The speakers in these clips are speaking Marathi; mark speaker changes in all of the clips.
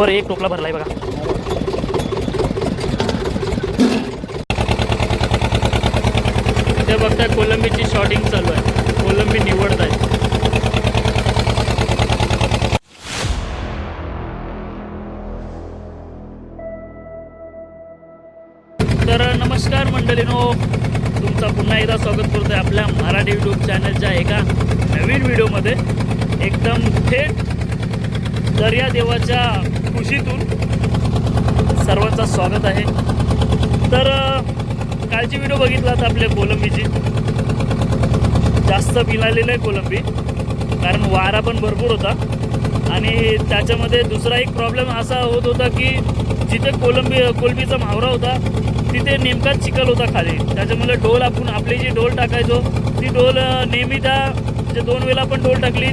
Speaker 1: बरोबर एक टोपला आहे बघा. इथे बघताय कोलंबीची शॉटिंग चालू आहे. कोलंबी निवडत आहे. तर नमस्कार मंडळीनो. तुमचं पुन्हा एकदा स्वागत करतोय आपल्या मराठी यूट्यूब चॅनलच्या एका नवीन व्हिडिओमध्ये एकदम थेट दर्या देवाच्या खुशीतून सर्वांचं स्वागत आहे. तर कालची व्हिडिओ बघितलात आपल्या कोलंबीची. जास्त पिलालेलं आहे कोलंबी कारण वारा पण भरपूर होता. आणि त्याच्यामध्ये दुसरा एक प्रॉब्लेम असा होत होता की जिथे कोलंबी कोलंबीचा मावरा होता तिथे नेमकाच चिखल होता खाली. त्याच्यामुळे डोल आपण आपली जी डोल टाकायचो ती डोल नेहमी त्या म्हणजे दोन वेळा पण डोल टाकली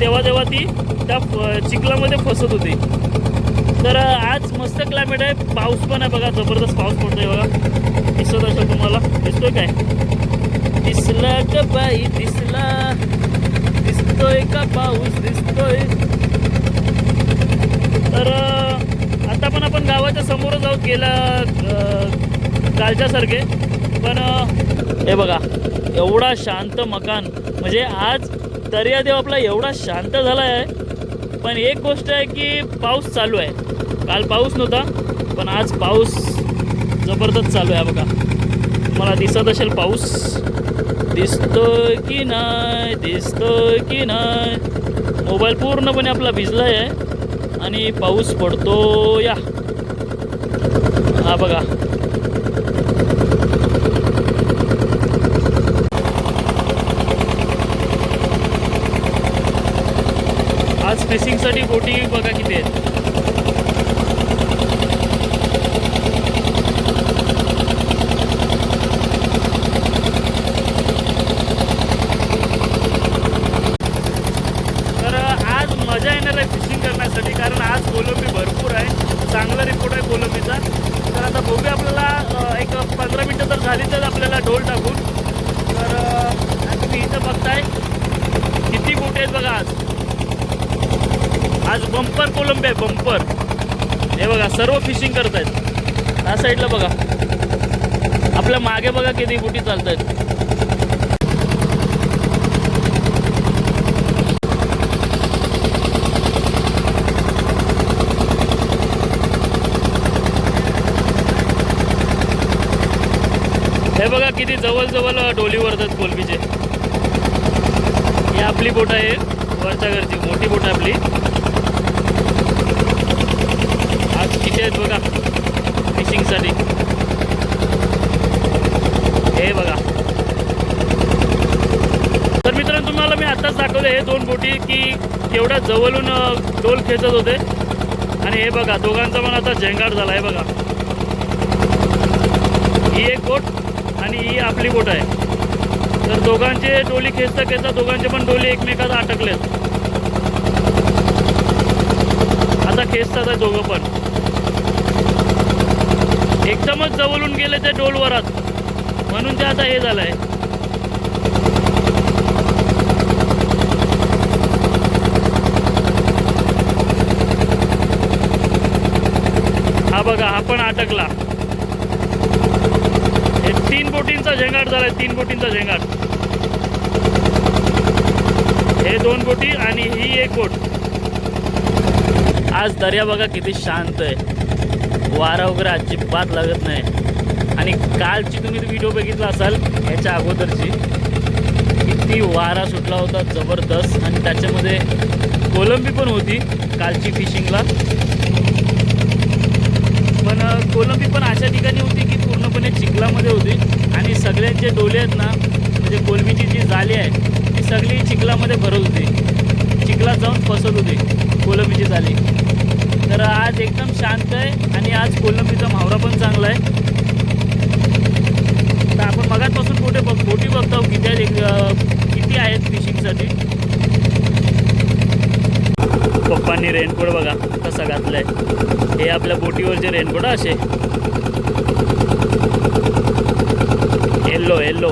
Speaker 1: तेव्हा तेव्हा ती त्या चिखलामध्ये फसत होती. तर आज मस्त क्लायमेट आहे. पाऊस पण आहे बघा जबरदस्त पाऊस पडतोय बघा. दिसत असेल तुम्हाला. दिसतोय काय? दिसला का बाई दिसला. दिसतोय का पाऊस? दिसतोय. तर आता पण आपण गावाच्या समोरच आहोत गेला कालच्यासारखे पण हे बघा एवढा शांत मकान. म्हणजे आज दर्यादेव आपला एवढा शांत झाला आहे पण एक गोष्ट आहे की पाऊस चालू आहे. काल पाऊस नव्हता पण आज पाऊस जबरदस्त चालू आहे बघा. तुम्हाला दिसत असेल पाऊस. दिसतो की नाही दिसतो की नाही. मोबाईल पूर्णपणे आपला भिजला आहे. आणि पाऊस पडतो या. हा बघा आज फिशिंगसाठी बोटी बघा किती आहेत. तर आज मजा येणार आहे फिशिंग करण्यासाठी कारण आज कोलंबी भरपूर आहे. चांगला रिपोर्ट आहे कोलंबीचा तर आता बघूया आपल्याला एक पंधरा मिनटं तर झाली तर आपल्याला ढोल टाकून. तर तुम्ही इथं बघताय किती बोटी आहेत बघा आज. बंपर कोलंबी आहे बंपर. हे बघा सर्व फिशिंग करत आहेत ह्या साईडला बघा. आपल्या मागे बघा किती बोटी चालत आहेत हे बघा किती जवळजवळ जवळ डोली वरतात कोलबीचे. ही आपली बोट आहे वरच्या घरची. मोठी बोट आहे आपली आज किती आहेत बघा? फिशिंगसाठी हे बघा. तर मित्रांनो तुम्हाला मी आत्ताच दाखवले हे दोन बोटी की केवढ्या जवळून डोल खेचत होते. आणि हे बघा दोघांचा पण आता झेंगाट झाला आहे बघा. ही एक बोट आणि ही आपली बोट आहे. तर दोघांचे डोली खेचता खेचता दोघांचे पण डोली एकमेकात अटकलेत. आता खेचतात आहे दोघं पण. एकदमच जवळून गेले ते डोलवर म्हणून ते आता हे झालं आहे हा बघा हा पण अटकला. हे तीन बोटींचा झेंगाट झालाय तीन बोटींचा झेंगाट. हे दोन बोटी आणि ही एक बोट. आज दर्या बघा किती शांत आहे. वारा वगैरे अजिबात लागत नाही. आणि कालची तुम्ही व्हिडिओ बघितला असाल ह्याच्या अगोदरची किती वारा सुटला होता जबरदस्त. आणि त्याच्यामध्ये कोलंबी पण होती कालची फिशिंगला पण कोलंबी पण अशा ठिकाणी होती की पूर्णपणे चिखलामध्ये होती. आणि सगळ्यांचे डोले आहेत ना म्हणजे कोलंबीची जी जाली आहे ती सगळी चिखलामध्ये भरत होती. चिखलात जाऊन फसत होती कोलंबीची जाली. तर आज एकदम शांत आहे आणि आज कोलंबीचा मावरा पण चांगला आहे. तर आपण मगाचपासून कुठे बघ बोटी बघतो किती आहेत किती आहेत फिशिंगसाठी पप्पांनी रेनकोट बघा कसा घातलाय. हे आपल्या बोटीवरचे रेनकोट असे. येल्लो येल्लो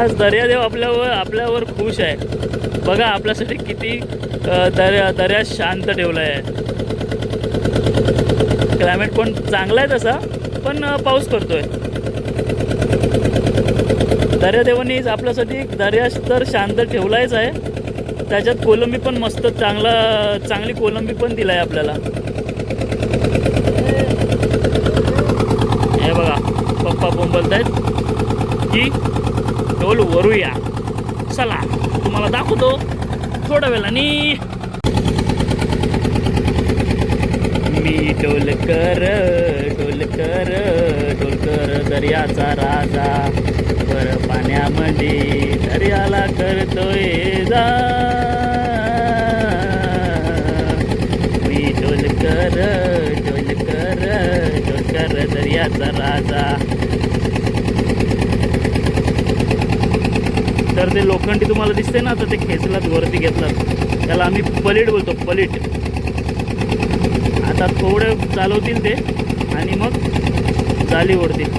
Speaker 1: आज दर्यादेव आपल्यावर आपल्यावर खुश आहे. बघा आपल्यासाठी किती दर्या दर्या शांत ठेवला आहे क्लायमेट पण चांगला आहे तसा पण पाऊस पडतोय. दर्यादेवानीच आपल्यासाठी दर्या तर शांत ठेवलायच आहे. त्याच्यात कोलंबी पण मस्त चांगला चांगली कोलंबी पण दिला आहे आपल्याला. हे बघा पप्पा बोंबलत आहेत की डोल वरूया. चला तुम्हाला दाखवतो. थोड्या वेळाने. मी डोलकर डोलकर डोलकर दर्याचा राजा. बर पाण्यामध्ये दर्याला करतोय जा. मी डोलकर डोलकर डोलकर दर्याचा राजा. तर ते लोखंडी तुम्हाला दिसते ना तर ते खेचलात वरती घेतलात. त्याला आम्ही पलीट बोलतो पलीट. आता थोडं चालवतील ते आणि मग जाली ओढतील.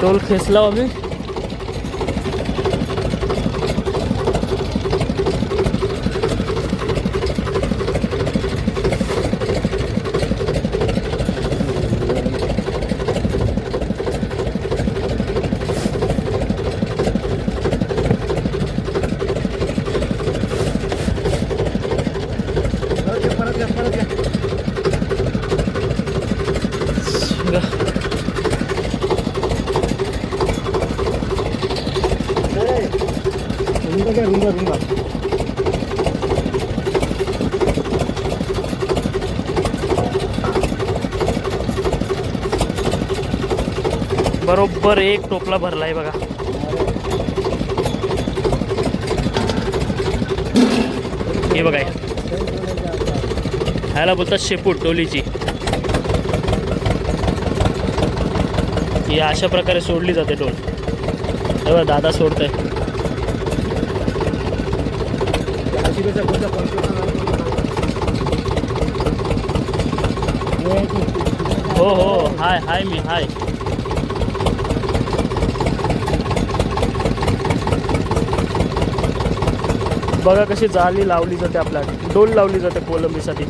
Speaker 1: डोल खेचला आम्ही.
Speaker 2: परत घ्या परत घ्या रुंदा घ्या रुंदा रुंदा.
Speaker 1: बरोबर एक टोपला भरला आहे बघा. हे बघा हे. ह्याला बोलतात शेपूट टोलीची ही अशा प्रकारे सोडली जाते टोल हे दादा सोडतंय. हो हो हाय हाय मी हाय. बघा कशी जाळी लावली जाते आपल्या डोल लावली जाते कोलंबीसाठी.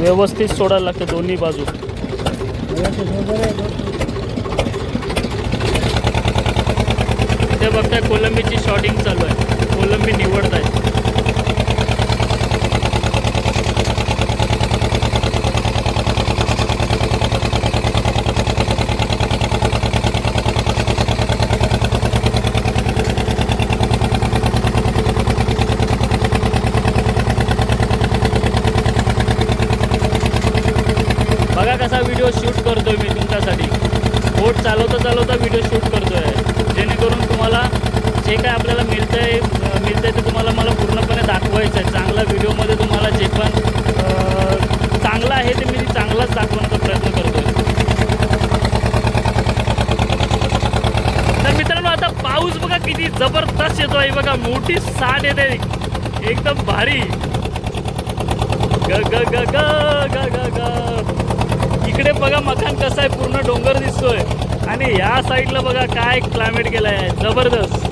Speaker 1: व्यवस्थित सोडायला लागते दोन्ही बाजू. ते बघताय कोलंबीची शॉटिंग चालू आहे. कोलंबी निवडत आहे बघा कसा व्हिडिओ शूट करतोय मी तुमच्यासाठी बोट चालवता चालवता व्हिडिओ शूट आहे जेणेकरून तुम्हाला जे काय आपल्याला मिळतं आहे मिळतं आहे ते तुम्हाला मला पूर्णपणे दाखवायचं आहे चांगला व्हिडिओमध्ये तुम्हाला जे पण चांगलं आहे ते मी चांगलाच दाखवण्याचा प्रयत्न करतो तर मित्रांनो आता पाऊस बघा किती जबरदस्त येतो आहे बघा. मोठी साठ येते. एकदम भारी. ग ग ग ग ग ग ग. इकडे बघा मकान कसं आहे. पूर्ण डोंगर दिसतोय. आणि या साईडला बघा काय क्लायमेट गेलाय जबरदस्त.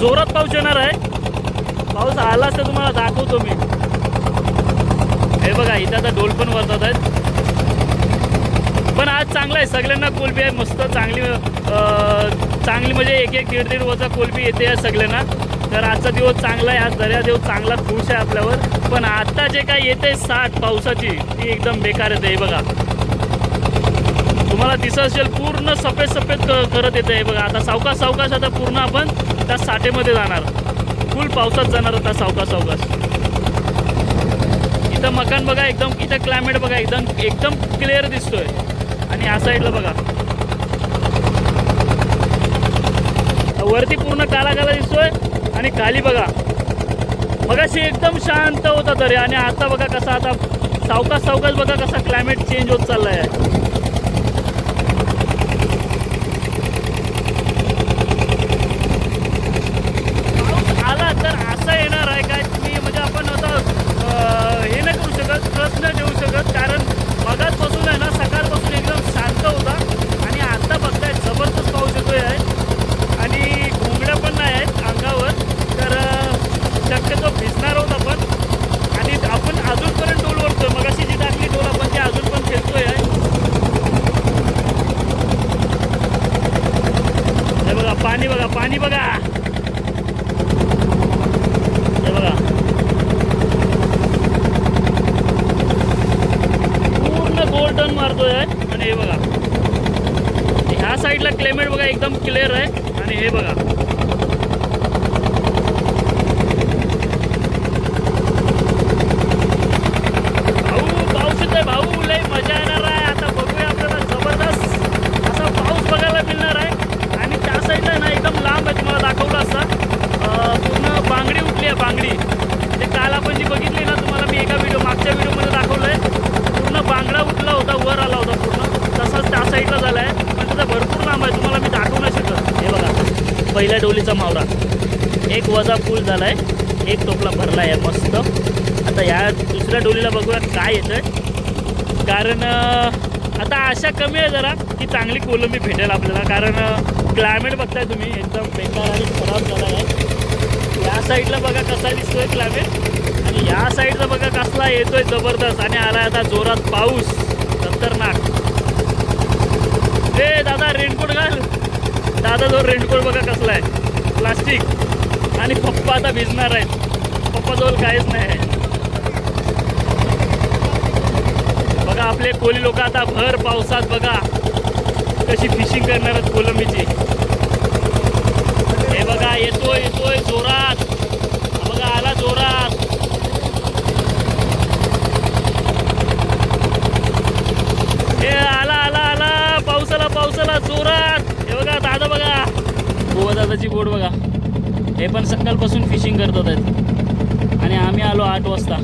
Speaker 1: जोरात पाऊस येणार आहे. पाऊस आलाच तर तुम्हाला दाखवतो मी. हे बघा इथं आता डोल पण वरतात आहेत. पण आज चांगला आहे. सगळ्यांना कोलबी आहे. मस्त चांगली चांगली म्हणजे एक एक दीड दीड वजा कोलबी येते आहे सगळ्यांना. तर आजचा दिवस चांगला आहे. आज दर्यादेव चांगला खुश आहे आपल्यावर. पण आत्ता जे काय येते साठ पावसाची ती एकदम बेकार येते. हे बघा. तुम्हाला दिसत असेल पूर्ण सफेद सफेद करत येतं आहे बघा आता सावकाश सावकाश आता पूर्ण आपण त्या साठेमध्ये जाणार. फुल पावसात जाणार आता सावकाश सावकाश. इथं मकान बघा एकदम इथं क्लायमेट बघा एकदम एकदम क्लिअर दिसतोय. आणि या साईडला बघा. वरती पूर्ण काला काला दिसतोय आणि खाली बघा. मगाशी एकदम शांत होता तरी आणि आता बघा कसा आता सावकाश सावकाश बघा कसा क्लायमेट चेंज होत चाललाय पाऊस आला तर असा येणार आहे काय तुम्ही म्हणजे आपण आता अं, हे नाही करू शकत ट्रस्ट नाही क्लायमेट बघा एकदम क्लिअर आहे. आणि हे बघा. भाऊ पाऊस आहे भाऊ. लय मजा येणार आहे. आता बघूया आपल्याला जबरदस्त असा पाऊस बघायला मिळणार आहे. आणि त्या साईडला ना एकदम लांब आहे तुम्हाला दाखवलं असता पूर्ण बांगडी उठली आहे बांगडी. ते काल आपण जी बघितली ना तुम्हाला मी एका व्हिडिओ मागच्या व्हिडिओमध्ये दाखवलं आहे पूर्ण बांगडा उठला होता वर आला होता पूर्ण. तसाच त्या साईडला झाला आहे पण त्याचा भरपूर लांब आहे तुम्हाला मी दाखवू नाही शकत हे बघा पहिल्या डोलीचा मावरा. एक वजा फुल झाला आहे एक टोपला भरला आहे मस्त. आता या दुसऱ्या डोलीला बघूया काय येतं आहे कारण आता आशा कमी आहे जरा की चांगली कोलंबी भेटेल आपल्याला. कारण क्लायमेट बघताय तुम्ही एकदम बेकार आणि खराब झाला आहे. या साईडला बघा कसा दिसतोय क्लायमेट आणि या साईडला बघा कसला येतोय जबरदस्त. आणि आला आता जोरात पाऊस. खतरनाक. ए दादा रेनकोट घाल. दादा जो रेनकोट बघा कसला आहे. प्लास्टिक. आणि पप्पा आता भिजणार आहेत. पप्पाजवळ काहीच नाही आहे. बघा आपले कोळी लोक आता भर पावसात बघा. कशी फिशिंग करणार आहेत कोलंबीची. हे बघा येतोय येतोय जोरात. बघा आला जोरात. हे आला आला आला. पावसाला पावसाला जोरात. गोवा बोट बघा. हे पण सकाळपासून फिशिंग करतात आहेत. आणि आम्ही आलो आठ वाजता.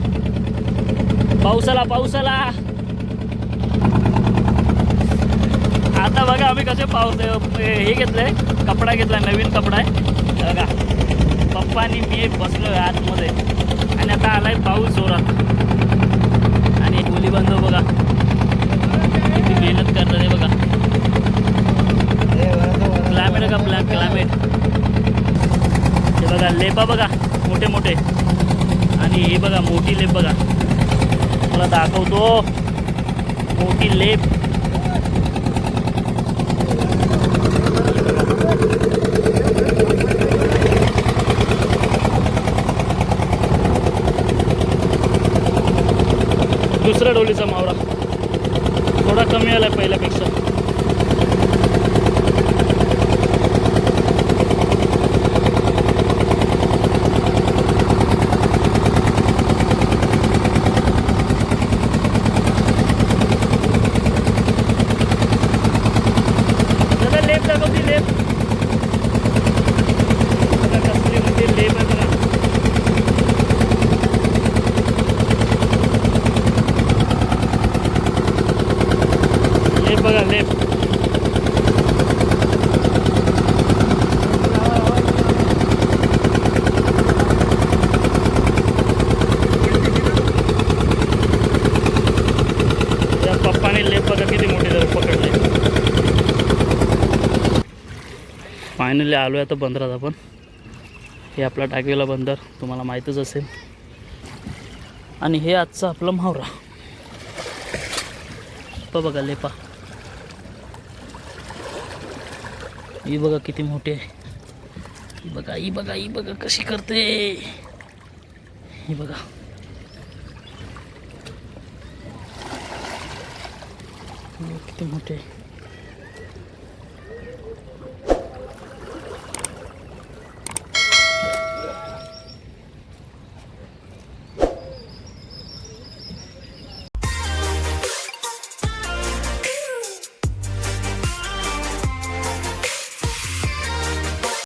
Speaker 1: पावसाला पावसाला. आता बघा आम्ही कसे पाऊस हे घेतलंय कपडा घेतलाय नवीन कपडा आहे. बघा. पप्पानी मी बसलो आतमध्ये. आणि आता आलाय पाऊस जोरात. आणि मुली बांधव बघा. किती मेहनत करतात हे बघा. क्लायमेट का? ब्लॅक क्लायमेट हे बघा लेपा बघा मोठे मोठे. आणि हे बघा मोठी लेप बघा. मला दाखवतो. मोठी लेप. दुसऱ्या डोलीचा मावरा. थोडा कमी आला पहिल्यापेक्षा दादा लेप दाखवती लेप बघा कसली मोठी लेप आहे बघा लेप बघा लेप त्या पप्पाने लेप बघा किती मोठी जर पकडले फायनली आलो आहे आता बंदरात आपण. हे आपला टाकलेला बंदर तुम्हाला माहीतच असेल. आणि हे आजचा आपला म्हावरा. प बघा लेपा ही बघा किती मोठी आहे. ही बघा ही बघा ही बघा कशी करते. ही बघा. किती मोठी आहे.